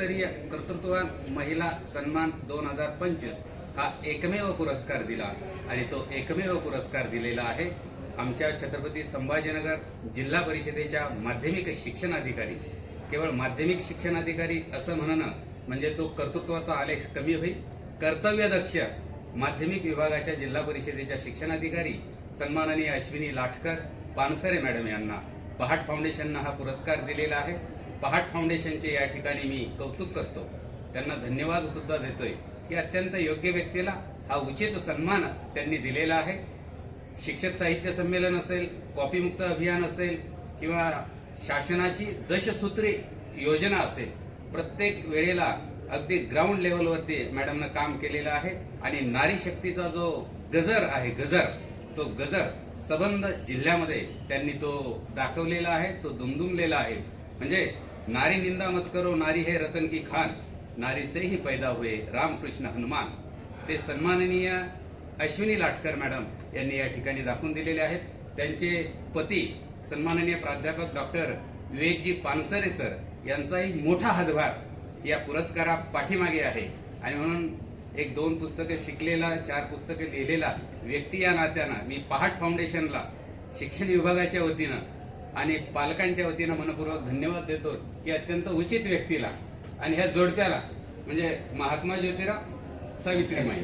राज्यस्तरीय कर्तृत्ववान महिला सन्मान दोन हजार पंचवीस हा एकमेव पुरस्कार दिला आणि तो एकमेव पुरस्कार दिलेला आहे आमच्या छत्रपती संभाजीनगर जिल्हा परिषदेच्या माध्यमिक शिक्षण अधिकारी. केवळ माध्यमिक शिक्षण अधिकारी असं म्हणणं म्हणजे तो कर्तृत्वाचा आलेख कमी होईल. कर्तव्यदक्ष माध्यमिक विभागाच्या जिल्हा परिषदेच्या शिक्षणाधिकारी सन्माननीय अश्विनी लाटकर पानसरे मॅडम यांना पहाट फाउंडेशननं हा पुरस्कार दिलेला आहे. पहाट फाउंडेशनचे या ठिकाणी मी कौतुक करतो. त्यांना धन्यवाद सुद्धा देतोय. की अत्यंत योग्य व्यक्तीला हा उचित सन्मान त्यांनी दिलेला आहे. शिक्षक साहित्य संमेलन असेल कॉपीमुक्त अभियान असेल किंवा शासनाची दशसूत्री योजना असेल प्रत्येक वेळेला अगदी ग्राउंड लेवलवरती मॅडमनं काम केलेलं आहे. आणि नारी शक्तीचा जो गजर आहे गजर तो गजर सबंध जिल्ह्यामध्ये त्यांनी तो दाखवलेला आहे तो दुमदुमलेला आहे. म्हणजे नारी निंदा मत करो नारी हे रतन की खान। नारी से ही पैदा हुए रामकृष्ण हनुमान। ते सन्माननीय अश्विनी लाटकर मॅडम यांनी या ठिकाणी दाखवून दिलेले आहेत. त्यांचे पती सन्माननीय प्राध्यापक डॉक्टर विवेकजी पानसरे सर यांचाही मोठा हातभार या पुरस्कारा पाठीमागे आहे. आणि म्हणून एक दोन पुस्तकं शिकलेला चार पुस्तकं लिहिलेला व्यक्ती या नात्यानं मी पहाट फाउंडेशनला शिक्षण विभागाच्या वतीनं आणि पालकांच्या वतीनं मनपूर्वक धन्यवाद देतो की अत्यंत उचित व्यक्तीला आणि ह्या जोडप्याला म्हणजे महात्मा ज्योतिराव सावित्रीमाई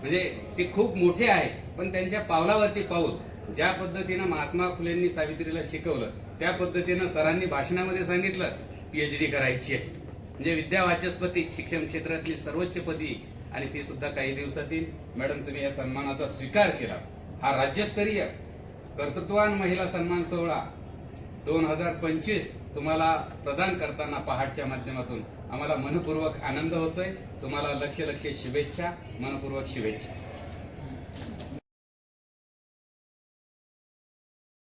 म्हणजे ते खूप मोठे आहे पण त्यांच्या पावलावरती पाऊल ज्या पद्धतीनं महात्मा फुलेंनी सावित्रीला शिकवलं त्या पद्धतीनं सरांनी भाषणामध्ये सांगितलं पीएचडी करायची आहे. म्हणजे विद्या वाचस्पती शिक्षण क्षेत्रातली सर्वोच्च पदी आणि ती सुद्धा काही दिवसात येईल मॅडम तुम्ही या सन्मानाचा स्वीकार केला. हा राज्यस्तरीय कर्तृत्वान महिला सन्मान सोहळा दोन हजार पंचवीस तुम्हाला प्रदान करताना पहाटच्या माध्यमातून आम्हाला मनपूर्वक आनंद होतोय. तुम्हाला लक्ष लक्ष शुभेच्छा मनपूर्वक शुभेच्छा.